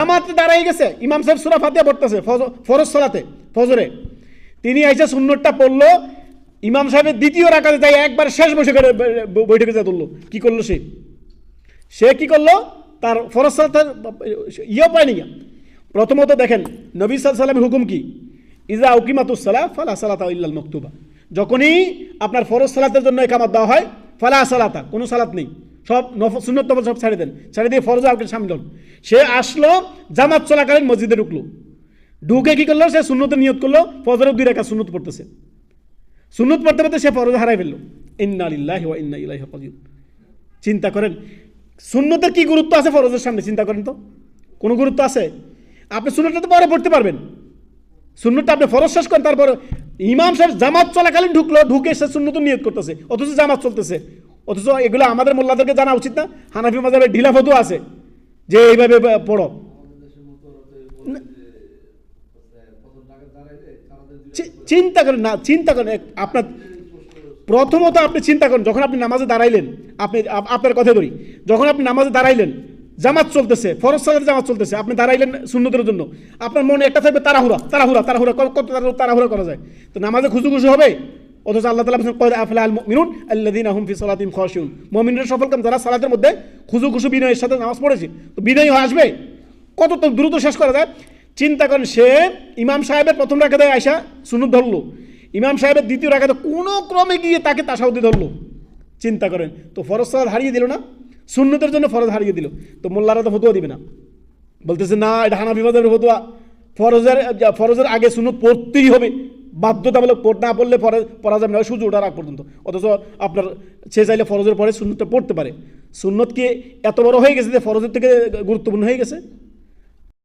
জামাত দাঁড়াই গেছে, ইমাম সাহেব সুরা ফাতিয়া পড়তেছে ফরজ সালাতে, ফজরে। তিনি আইসা সুন্নতটা পড়ল, ইমাম সাহেবের দ্বিতীয় রাখাতে তাই একবার শেষ বসে করে বৈঠকে যা তুললো। কি করল সে? সে কি করল? তার ফরজ সালাতের ইয়েও পায়নি। প্রথমত দেখেন, নবী সাল্লামের হুকুম কি? ইজা উকিমাতুসালা ফালা সালাতা ইল্লাল মকতুবা। যখনই আপনার ফরজ সালাতের জন্য একামত দেওয়া হয়, ফালা সালাতা, কোনো সালাত নেই। সব সুন্নত নফল সব ছাড়ে দেন। ছাড়ে দিয়ে ফরজ আলকে সামিল হন। সে আসলো জামাত চলাকালীন মসজিদে ঢুকলো। ঢুকে কি করল? সে সুন্নতে নিয়ত করল, ফজরের দুই রেখা সুন্নত পড়তেছে। সুন্নত পড়তে পড়তে সে ফরজ হারাই ফেলল। ইন্না লিল্লাহি ওয়া ইন্না ইলাইহি রাজিউন। চিন্তা করেন, সুন্নতের কি গুরুত্ব আছে ফরজের সামনে? চিন্তা করেন তো। কোনো গুরুত্ব আছে? আপনি সুন্নতটা তো পরে পড়তে পারবেন। সুন্নতটা আপনি ফরজ শেষ করেন, তারপর ইমাম সাহেব জামাত চলাকালীন ঢুকলো, ঢুকে সে সুন্নত নিয়ত করতেছে, অথচ জামাত চলতেছে। অথচ এগুলো আমাদের মোল্লাদেরকে জানা উচিত না। হানাফি মাজাবের ঢিলা ফতু আছে যে এইভাবে পড়ো। চিন্তা করেন না, চিন্তা করেন আপনার প্রথমত আপনি চিন্তা করেন, যখন আপনি নামাজে দাঁড়াইলেন, আপনি আপনার কথা ধরি, যখন আপনি নামাজে দাঁড়াইলেন, জামাত চলতেছে, ফরজ সালাতে জামাত চলতেছে, আপনি দাঁড়াইলেন শূন্যতের জন্য, আপনার মনে একটা থাকবে তাড়াহুড়া তাড়াহুড়া তাড়াহুড়া কত তাড়াহুড়া করা যায়? তো নামাজে খুশি হবে? অথচ আল্লাহ তালা বলছেন আফলা আল মিনুন আল্লাদিন আহম ফি খাশিউন। মুমিনের সফল কাম যারা সালাতের মধ্যে খুশু খুশু বিনয়ের সাথে নামাজ পড়েছে, তো বিনয় আসবে? কত তো দ্রুত শেষ করা যায়? চিন্তা করেন, সে ইমাম সাহেবের প্রথম রাখাতে আয়সা সুনুদ ধরলো। ইমাম সাহেবের দ্বিতীয় রাখাতে কোনো ক্রমে গিয়ে তাকে তাসাউদি ধরলো। চিন্তা করেন, তো ফরজ সালাদ হারিয়ে দিল না? সুন্নতের জন্য ফরজ হারিয়ে দিল। তো মোল্লারা তো ফতুয়া দিবে না। বলতেছে, না, এটা হানাফি মাযহাবের ফতুয়া। ফরজের ফরজের আগে সুন্নত পড়তেই হবে। বাধ্যতামূলক পড়, না পড়লে পড়া যাবে না। সূর্য ওঠার আগ পর্যন্ত। অথচ আপনার সে চাইলে ফরজের পরে সুন্নতটা পড়তে পারে। সুন্নত কি এত বড় হয়ে গেছে যে ফরজের থেকে গুরুত্বপূর্ণ হয়ে গেছে?